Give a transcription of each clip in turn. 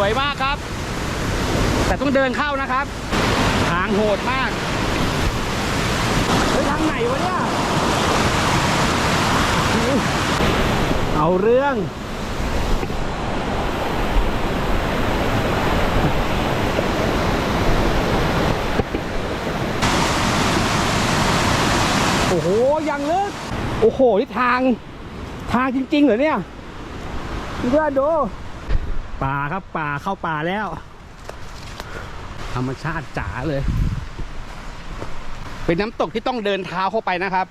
วยมากครับ แต่ต้องเดินเข้านะครับ ทางโหดมากเฮ้ยทางไหนวะเนี่ย เอาเรื่อง โอ้โห ยังลึก โอ้โห นี่ทาง ทางจริง ๆ เหรอเนี่ยเพื่อนดู ป่าครับป่าเข้าป่าแล้ว ธรรมชาติจ๋าเลย เป็นน้ำตกที่ต้องเดินเท้าเข้าไปนะครับ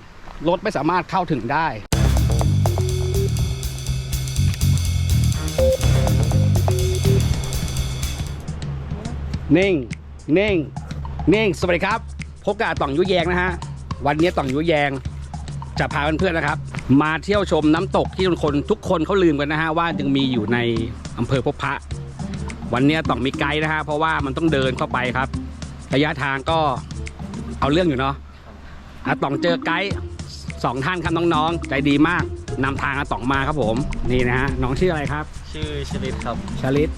รถไม่สามารถเข้าถึงได้นิ่งนิ่งนิ่งสวัสดีครับพบกับต่องยุแยงนะฮะวันนี้ต่องยุแยงจะพาเพื่อนๆนะครับ มาเที่ยวชมน้ำตกที่ทุกคนทุกคนเขาลืมกันนะฮะว่ายังมีอยู่ใน อำเภอพบพระ วันนี้ต้องมีไกด์นะฮะเพราะว่ามันต้องเดินเข้าไปครับ ระยะทางก็เอาเรื่องอยู่เนาะอาต่องเจอไกด์สองท่านครับน้องๆ ใจดีมากนำทางอาต่องมาครับผม นี่นะฮะน้องชื่ออะไรครับ ชื่อชลิตครับชลิต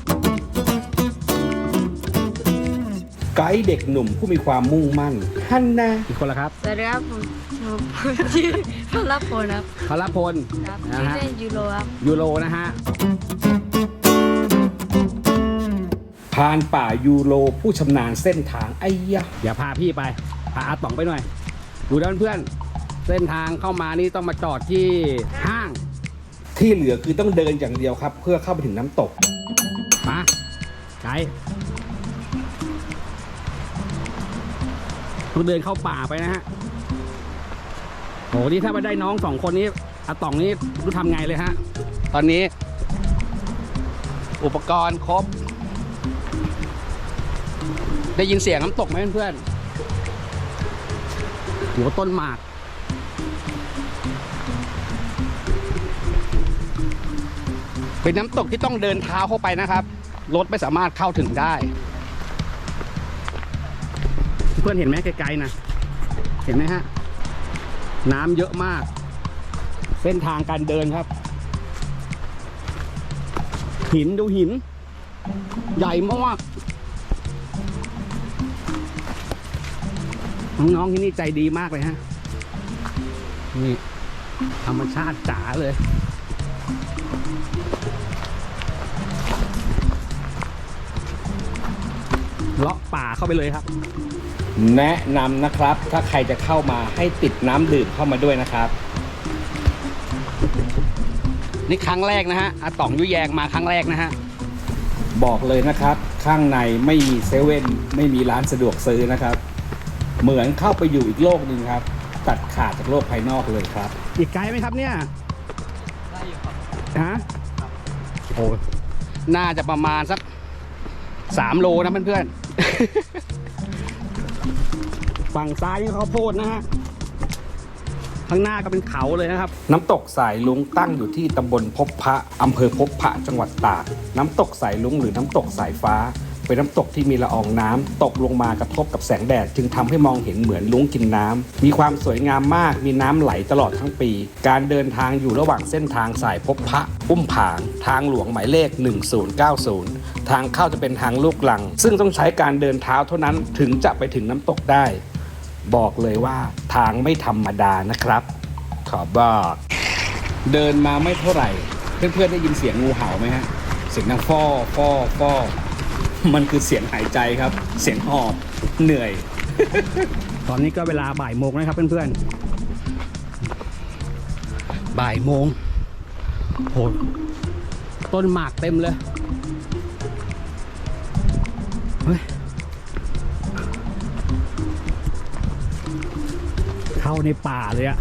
ไกด์เด็กหนุ่มผู้มีความมุ่งมั่นฮันนะอีกคนละครับสวัสดีครับผมผมชื่อพลพลครับพลพลครับนะชื่อฮะเล่นยูโรครับยูโรนะฮะพรานป่ายูโรผู้ชำนาญเส้นทางไอ้ยะอย่าพาพี่ไป พาอาต๋องไปหน่อย ดูด้านเพื่อน เส้นทางเข้ามานี่ต้องมาจอดที่ห้าง ที่เหลือคือต้องเดินอย่างเดียวครับ เพื่อเข้าไปถึงน้ำตก มาไกด์ต้องเดินเข้าป่าไปนะฮะโหนี่ถ้าไปได้น้องสองคนนี้อาต๋องนี่รู้ทำไงเลยฮะ ตอนนี้ อุปกรณ์ครบ ได้ยินเสียงน้ำตกไหมเพื่อนๆหัวต้นหมาก เป็นน้ำตกที่ต้องเดินเท้าเข้าไปนะครับ รถไม่สามารถเข้าถึงได้ เพื่อนเห็นไหมไกลๆนะเห็นไหมฮะ น้ำเยอะมาก เส้นทางการเดินครับ หินดูหิน ใหญ่มาก น้องๆที่นี่ใจดีมากเลยฮะ นี่ ธรรมชาติจ๋าเลย เลาะป่าเข้าไปเลยครับ แนะนำนะครับ ถ้าใครจะเข้ามาให้ติดน้ำดื่มเข้ามาด้วยนะครับ นี่ครั้งแรกนะฮะอาต่องยุแยงมาครั้งแรกนะฮะ บอกเลยนะครับ ข้างในไม่มีเซเว่นไม่มีร้านสะดวกซื้อนะครับ เหมือนเข้าไปอยู่อีกโลกหนึ่งครับ ตัดขาดจากโลกภายนอกเลยครับ อีกไกลไหมครับเนี่ยได้อยู่ครับฮะโอ้น่าจะประมาณสักสามโลนะเพื่อนๆ ฝั่งซ้ายนี่ข้าวโพดนะฮะ ข้างหน้าก็เป็นเขาเลยนะครับ น้ำตกสายลุงตั้งอยู่ที่ตำบลพบพระอำเภอพบพระจังหวัดตาก น้ำตกสายลุงหรือน้ำตกสายฟ้า เป็นน้ำตกที่มีละอองน้ำตกลงมากระทบกับแสงแดด จึงทำให้มองเห็นเหมือนลุงกินน้ำมีความสวยงามมากมีน้ำไหลตลอดทั้งปี การเดินทางอยู่ระหว่างเส้นทางสายพบพระอุ้มผาง ทางหลวงหมายเลข 1090 ทางเข้าจะเป็นทางลูกลัง ซึ่งต้องใช้การเดินเท้าเท่านั้นถึงจะไปถึงน้ำตกได้ บอกเลยว่าทางไม่ธรรมดานะครับ ขอบอกเดินมาไม่เท่าไหร่ เพื่อนๆได้ยินเสียงงูเห่าไหมฮะเสียงดังฟอฟอฟอ มันคือเสียงหายใจครับ เสียงหอบเหนื่อย ตอนนี้ก็เวลาบ่ายโมงนะครับเพื่อนๆ บ่ายโมงโหต้นหมากเต็มเลยเฮ้ยเข้าในป่าเลยอะ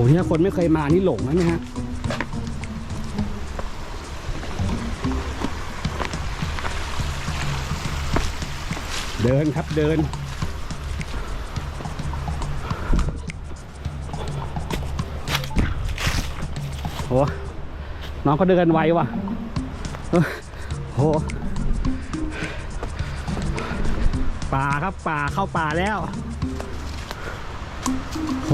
อ้เนี่ยคนไม่เคยมานี่หลงนะเนี่ยฮะเดินครับเดิน โห น้องเขาเดินไวว่ะ โห ป่าครับป่าเข้าป่าแล้ว โห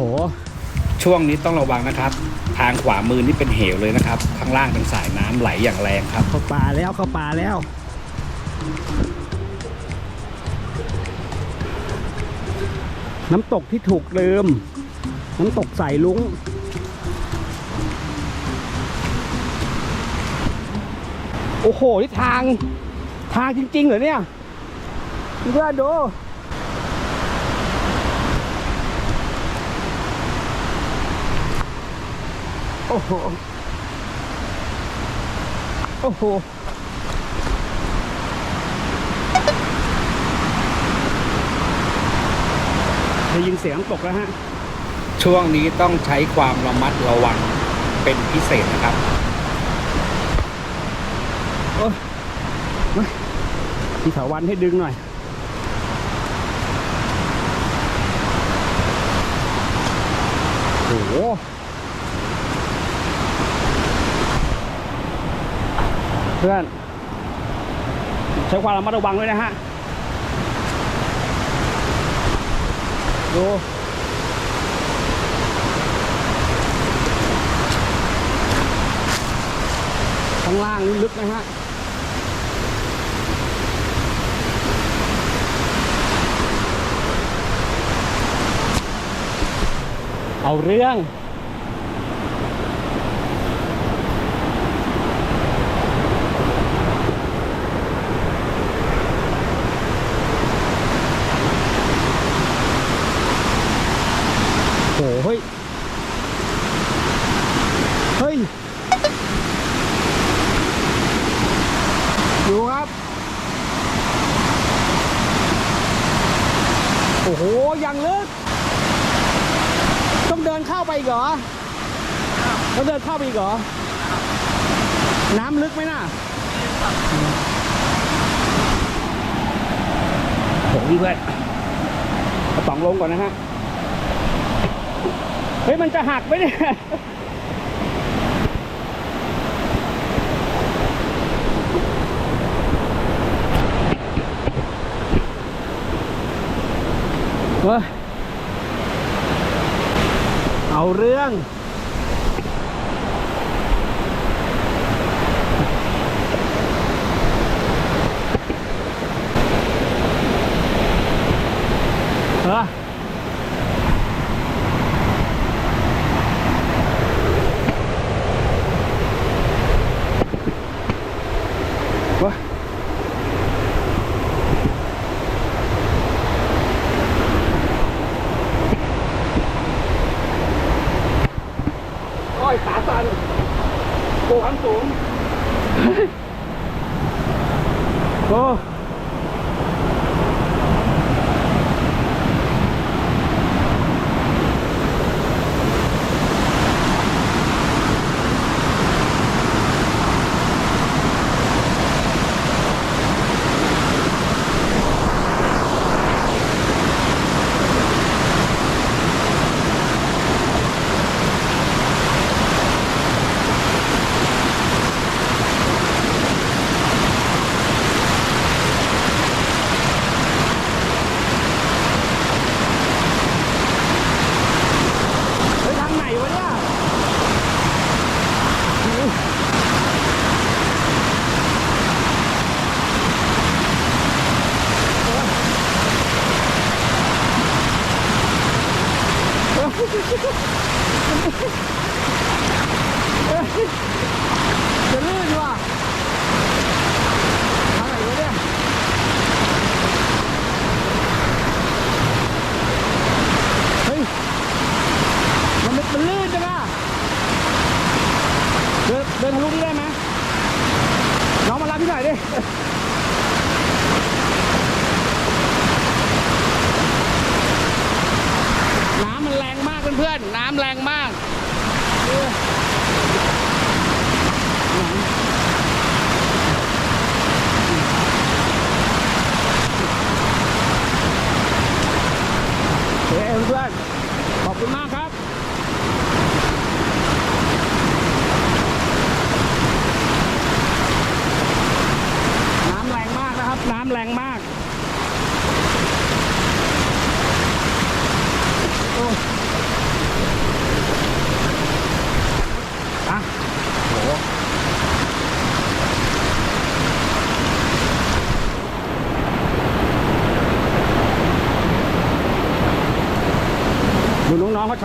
ช่วงนี้ต้องระวังนะครับ ทางขวามือนี่เป็นเหวเลยนะครับ ข้างล่างเป็นสายน้ำไหลอย่างแรงครับ เข้าป่าแล้วเข้าป่าแล้ว น้ำตกที่ถูกลืม น้ำตกสายลุงโอ้โห นี่ทาง ทางจริง ๆ เหรอเนี่ยเพื่อนดู อ้โห โอ้โห ได้ยินเสียงน้ำตกแล้วฮะ ช่วงนี้ต้องใช้ความระมัดระวังเป็นพิเศษนะครับ โอ้ยมาพี่ถาวันให้ดึงหน่อยโอ้โห พื่อนใช้ความระมัดระวังด้วยนะฮะ ดูข้างล่างนี่ลึกนะฮะเอาเรื่อง โอ้โหเฮ้ย เฮ้ย ดูครับ โอ้โหยังลึก ต้องเดินเข้าไปอีกเหรอต้องเดินเข้าไปอีกเหรอ น้ำลึกไหมน่ะโอ้โหเพื่อนเอาตองลงก่อนนะฮะ เฮ้ย มันจะหักไหมเนี่ย เฮ้ยเอาเรื่องเออเว้ยอ้อย ขาสั่นโกหันสูง โอ้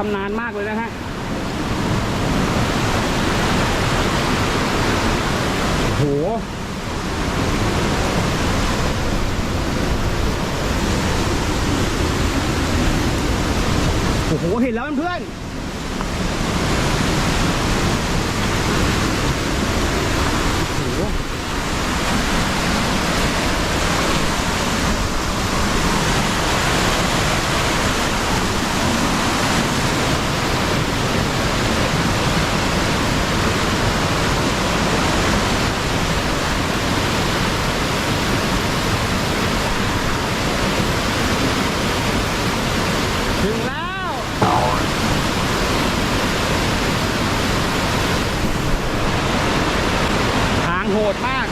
ชำนาญมากเลยนะฮะโหโอ้โห เห็นแล้วเพื่อนๆโอ้โห ถึงแล้ว ทางโหดมาก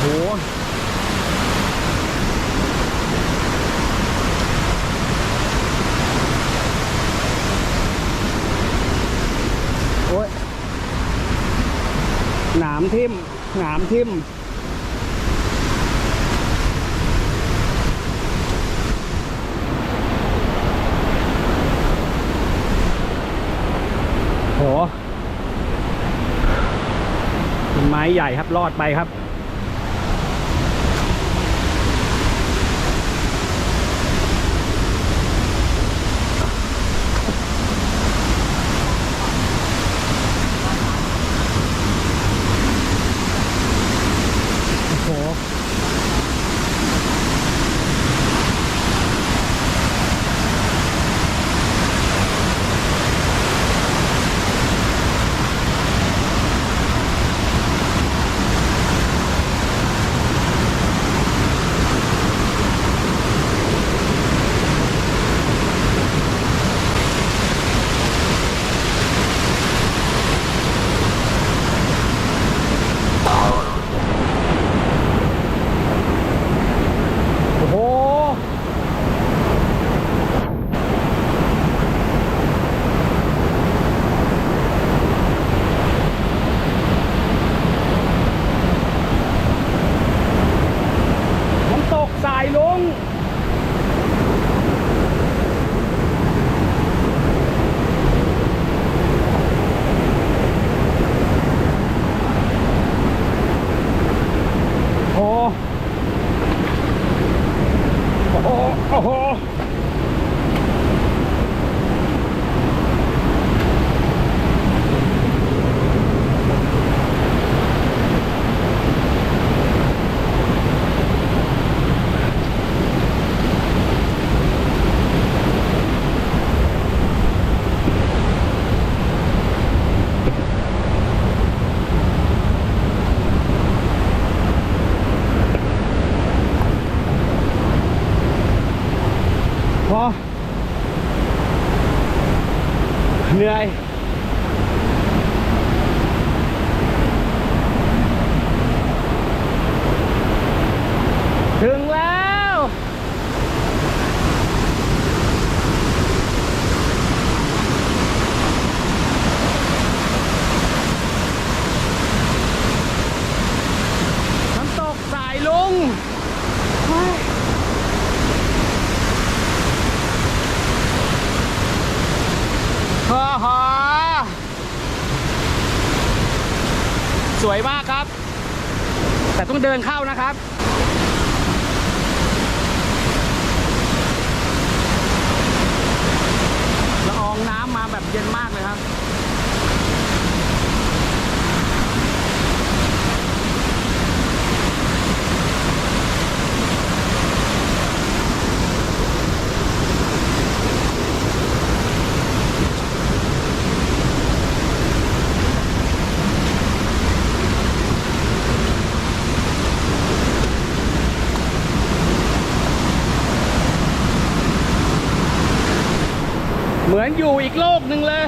โห โอ้ย หนามทิ่มหนามทิ่มโหเป็นไม้ใหญ่ครับรอดไปครับ โห เหมือนอยู่อีกโลกหนึ่งเลย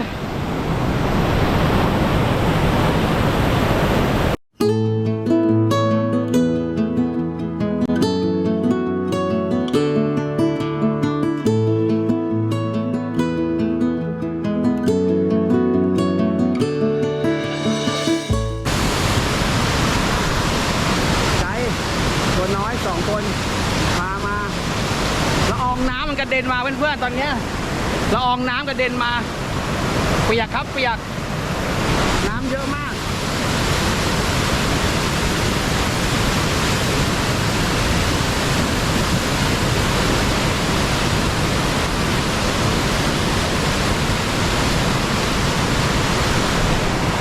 เด็นมาเปียกครับเปียก น้ำเยอะมาก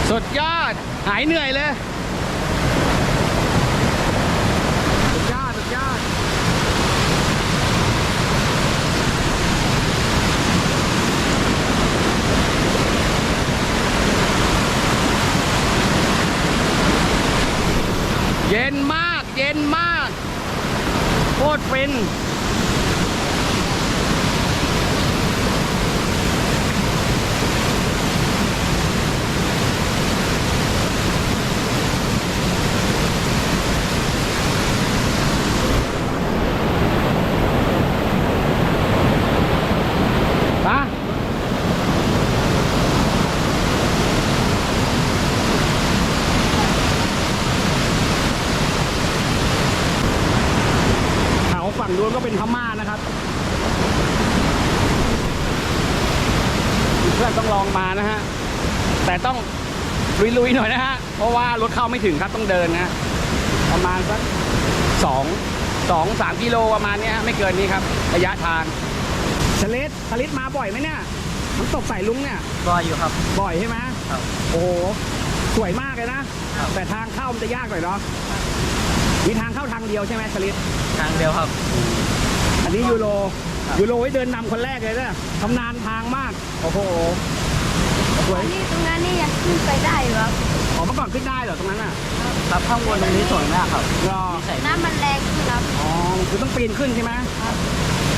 สุดยอด หายเหนื่อยเลย สุดยอด สุดยอด เย็นมาก เย็นมาก โค ตรฟิน ปะเขาฝั่งนู้นก็เป็นพม่านะครับ เพื่อน ต้องลองมานะฮะ แต่ต้องลุยๆหน่อยนะฮะ เพราะว่ารถเข้าไม่ถึงครับต้องเดินนะ ประมาณสักสองสองสามกิโลประมาณเนี้ยฮะไม่เกินนี้ครับ ระยะทางชลิดชลิดมาบ่อยไหมเนี่ยมันตกใส่ลุงเนี่ยรออยู่ครับ บ่อยใช่ไหมครับโอ้โหสวยมากเลยนะ แต่ทางเข้ามันจะยากหน่อยเนาะมีทางเข้าทางเดียวใช่ไหมสลิดทางเดียวครับ อันนี้ยูโรครับ ยูโรไว้เดินนำคนแรกเลยนะชำนาญทางมาก โอ้โหสวยนี่ตรงนั้นนี่ยังขึ้นไปได้อยู่ครับ อ๋อเมื่อก่อนขึ้นได้เหรอตรงนั้นอะครับข้างบนตรงนี้สวยมากครับรอมีใส่น้ำมันแรงขึ้นครับ อ๋อคือต้องปีนขึ้นใช่ไหม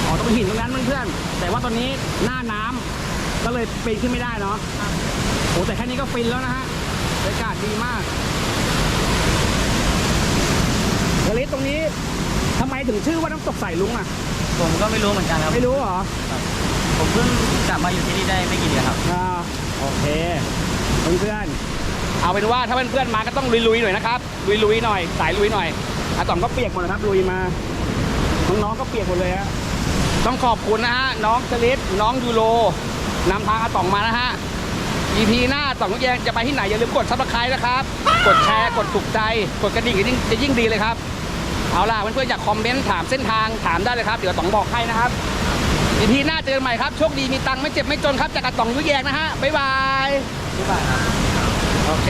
อ๋อต้องหินตรงนั้นเพื่อนๆแต่ว่าตอนนี้หน้าน้ำก็เลยปีนขึ้นไม่ได้เนาะโอ้แต่แค่นี้ก็ฟินแล้วนะฮะบรรยากาศดีมากสลิดตรงนี้ทำไมถึงชื่อว่าน้ำตกใส่ลุงอะ ผมก็ไม่รู้เหมือนกันครับ ไม่รู้เหรอผมเพิ่งกลับมาอยู่ที่นี่ได้ไม่กี่เดือนครับ อ่าโอเคเพื่อนๆเอาเป็นว่าถ้าเพื่อนๆมาก็ต้องลุยๆหน่อยนะครับลุยๆหน่อยสายลุยหน่อยอาต๋อมก็เปียกหมดนะครับลุยมาน้องๆก็เปียกหมดเลยฮะต้องขอบคุณนะฮะน้องสลิดน้องยูโรนำทางอาต๋องมานะฮะ EP หน้าต๋องแยงจะไปที่ไหนอย่าลืมกดซับสไครต์นะครับ กดแชร์กดถูกใจ กดกระดิ่งจะยิ่งจะยิ่งดีเลยครับ เอาล่ะเพื่อนๆอยากคอมเมนต์ถามเส้นทางถามได้เลยครับ เดี๋ยวต๋องบอกให้นะครับอีพีหน้าเจอกันใหม่ครับโชคดีมีตังค์ไม่เจ็บไม่จนครับจากกระต่องยุแยงนะฮะบ๊ายบายที่บ้านครับโอเค